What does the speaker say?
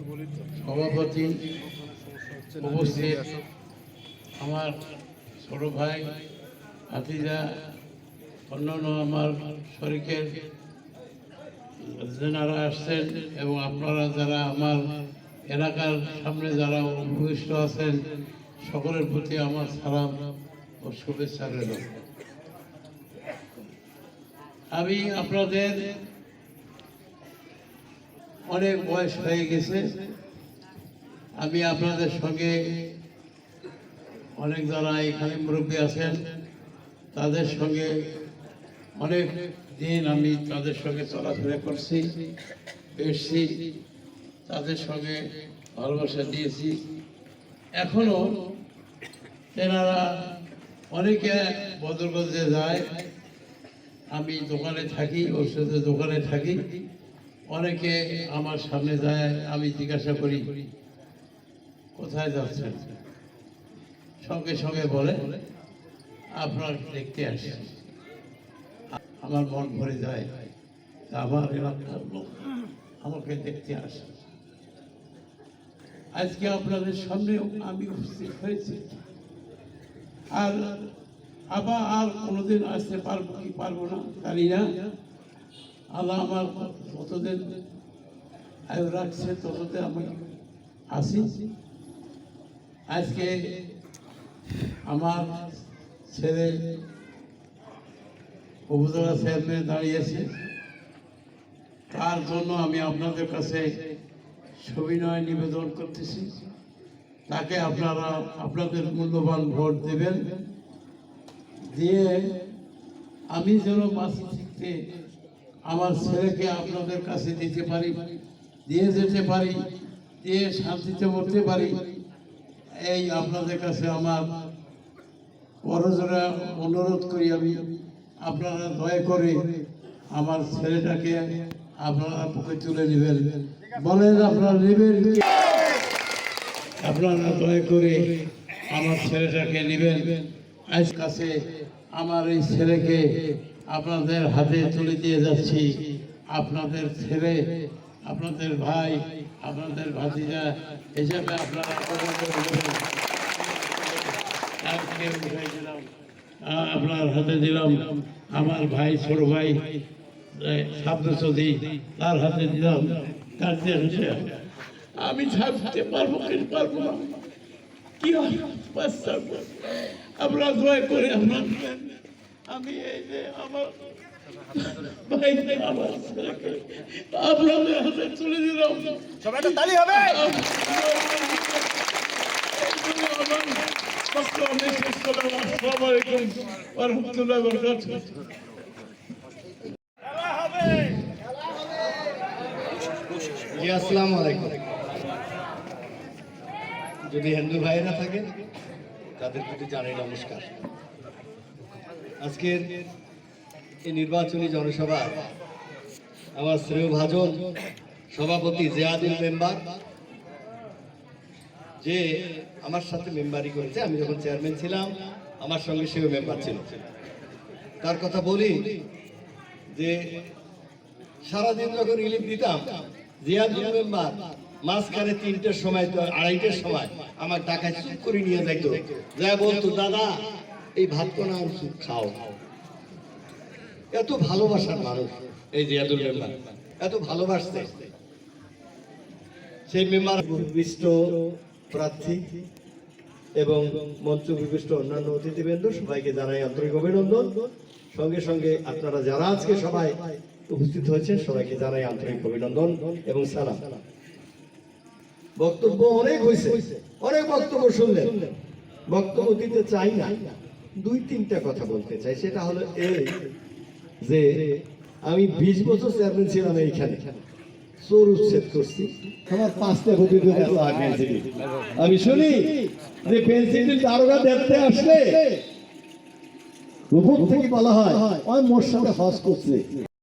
সভাপতি উপস্থিত আমার ছোট ভাই হাতিজা অন্যান্য আমার শরিকের যেনারা আসছেন এবং আপনারা যারা আমার এলাকার সামনে যারা উপবিষ্ট আছেন, সকলের প্রতি আমার সালাম ও শুভেচ্ছা রইল। আমি আপনাদের অনেক বয়স হয়ে গেছে। আমি আপনাদের সঙ্গে অনেক যারা এখানে মুরব্বী আছেন, তাদের সঙ্গে অনেক দিন আমি তাদের সঙ্গে চলাফেরা করছি এসছি তাদের সঙ্গে ভালোবাসা দিয়েছি। এখনও তেনারা অনেকে বদরগঞ্জে যায়, আমি দোকানে থাকি ওষুধের দোকানে থাকি। অনেকে আমার সামনে যায়, আমি জিজ্ঞাসা করি, কোথায় যাচ্ছেন? সঙ্গে সঙ্গে বলে, আপনার দেখতে আসি। আমার মন ভরে যায় আমার এলাকার লোক আমাকে দেখতে আসে। আজকে আপনাদের সামনেও আমি উপস্থিত হয়েছি। আর আবার আর কোনোদিন আসতে পারব কি পারব না জানি না। আল্লাহ আমার যতদিন আয়ু রাখছে, ততদিন আমি আসি আজকে আমার ছেলে উপজেলা চেয়ারম্যান দাঁড়িয়েছে। তার জন্য আমি আপনাদের কাছে সবিনয় নিবেদন করতেছি। তাকে আপনারা আপনাদের মূল্যবান ভোট দেবেন। দিয়ে আমি যেন বাঁচি থাকতে আমার ছেলেকে আপনাদের কাছে দিতে পারি, দিয়ে যেতে পারি, দিয়ে শান্তিতে করতে পারি। এই আপনাদের কাছে আমার বড়জোরা অনুরোধ করি আমি, আপনারা দয়া করে আমার ছেলেটাকে আপনারা বুকে তুলে নেবেন। বলেন আপনারা নেবেন আপনারা দয়া করে আমার ছেলেটাকে নেবেন। আজ কাছে আমার এই ছেলেকে আপনাদের হাতে তুলে দিয়ে যাচ্ছি। আপনাদের ছেলে, আপনাদের ভাই, আপনাদের ভাতিজা হিসেবে আপনারা আপনার হাতে দিলাম আমার ভাই, ছোট ভাই চৌধুরী তার হাতে দিলাম। আমি থাকতে পারব পারব না? কি হয়? দয়া করে আপনার আমি এই যে আমার ভাই আমার ছেলেকে আপনাদের হাতে তুলে দিলাম। সবাই তালি হবে। আসসালামু আলাইকুম ওয়া রাহমাতুল্লাহি ওয়া বারাকাতুহু জি আসসালামু আলাইকুম। যদি হিন্দু ভাইরা থাকেন তাদের প্রতি জানাই নমস্কার। আজকের এই নির্বাচনী জনসভা, আমার শ্রেয় ভাজন সভাপতি জিয়াদুল মেম্বার, যে আমার সাথে মেম্বারি করেছে। আমি যখন চেয়ারম্যান ছিলাম, আমার সঙ্গে সেও মেম্বার ছিল। তার কথা বলি যে, সারাদিন যখন রিলিফ দিতাম, জিয়াদুল মেম্বার মাঝখানে তিনটের সময় তো আড়াইটের সময় আমার চুপ করে নিয়ে যাইতো। যা বলতো, দাদা এই ভাত কোনা ওষুধ খাও। এত ভালোবাসার মানুষ। এই জিয়াদুল মেম্বার। এত ভালোবাসতে সেই মেম্বার বিশিষ্ট প্রার্থী এবং মঞ্চ বিশিষ্ট অন্যান্য অতিথিবৃন্দ সবাইকে জানাই আন্তরিক অভিনন্দন। সঙ্গে সঙ্গে আপনারা যারা আজকে সবাই উপস্থিত হয়েছে সবাইকে জানাই আন্তরিক অভিনন্দন এবং সালাম। বক্তব্য অনেক হয়েছে। অনেক বক্তব্য শুনলেন। বক্তব্য দিতে চাই না। দুই তিনটা কথা বলতে চাই। সেটা হলো এই যে আমি বিশ বছর চেয়ারম্যান ছিলাম এইখানে। চোর উচ্ছেদ করছি। আমার পাঁচটা লাগিয়েছি আমি শুনি যে পেন্সিল দারোগা দেখতে আসলে উপর থেকে বলা হয়, ওই মোর সাথে হজ করছে।